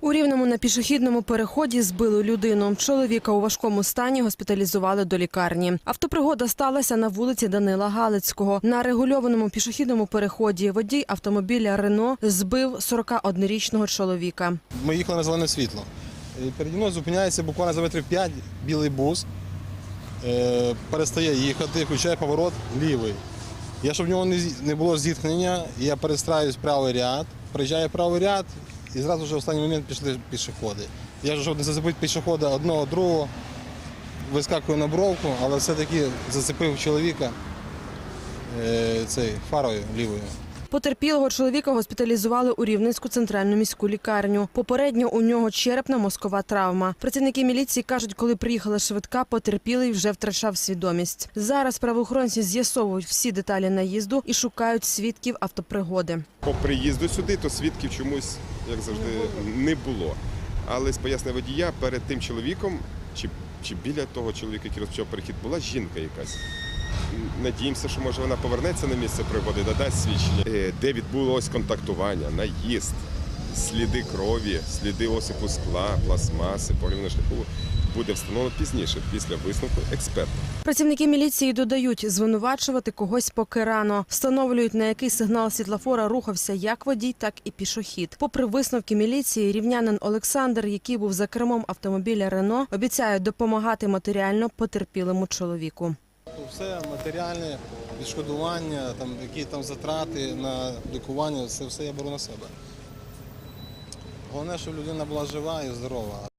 У рівному на пішохідному переході збили людину. Чоловіка у важкому стані госпіталізували до лікарні. Автопригода сталася на вулиці Данила Галицького. На регульованому пішохідному переході водій автомобіля Рено збив 41-річного чоловіка. Ми їхали на зелене світло. І Переді мною зупиняється буквально за метрів 5 білий бус, е, перестає їхати, включає поворот лівий. Я, щоб в нього не було зіткнення, я перестраюсь правий ряд, приїжджаю в правий ряд і зразу вже в останній момент пішли пішоходи. Я ж не зацепити пішохода одного, другого, вискакую на бровку, але все-таки зацепив чоловіка е, цей, фарою лівою. Потерпілого чоловіка госпіталізували у Рівненську центральну міську лікарню. Попередньо у нього черепно-мозкова травма. Працівники міліції кажуть, коли приїхала швидка, потерпілий вже втрачав свідомість. Зараз правоохоронці з'ясовують всі деталі наїзду і шукають свідків автопригоди. По приїзду сюди, то свідків чомусь, як завжди, не було. Але з пояснення водія перед тим чоловіком, чи, чи біля того чоловіка, який розпочав перехід, була жінка якась. Надіємося, що може вона повернеться на місце пригоди, надасть свідчення, Е, де відбулось контактування, наїзд, сліди крові, сліди осипу скла, пластмаси, на шляху буде встановлено пізніше, після висновку експерта. Працівники міліції додають, звинувачувати когось поки рано. Встановлюють, на який сигнал світлофора рухався як водій, так і пішохід. Попри висновки міліції, рівнянин Олександр, який був за кермом автомобіля Рено, обіцяє допомагати матеріально потерпілому чоловіку. Все матеріальне відшкодування, там, які там затрати на лікування, це все я беру на себе. Головне, щоб людина була жива і здорова.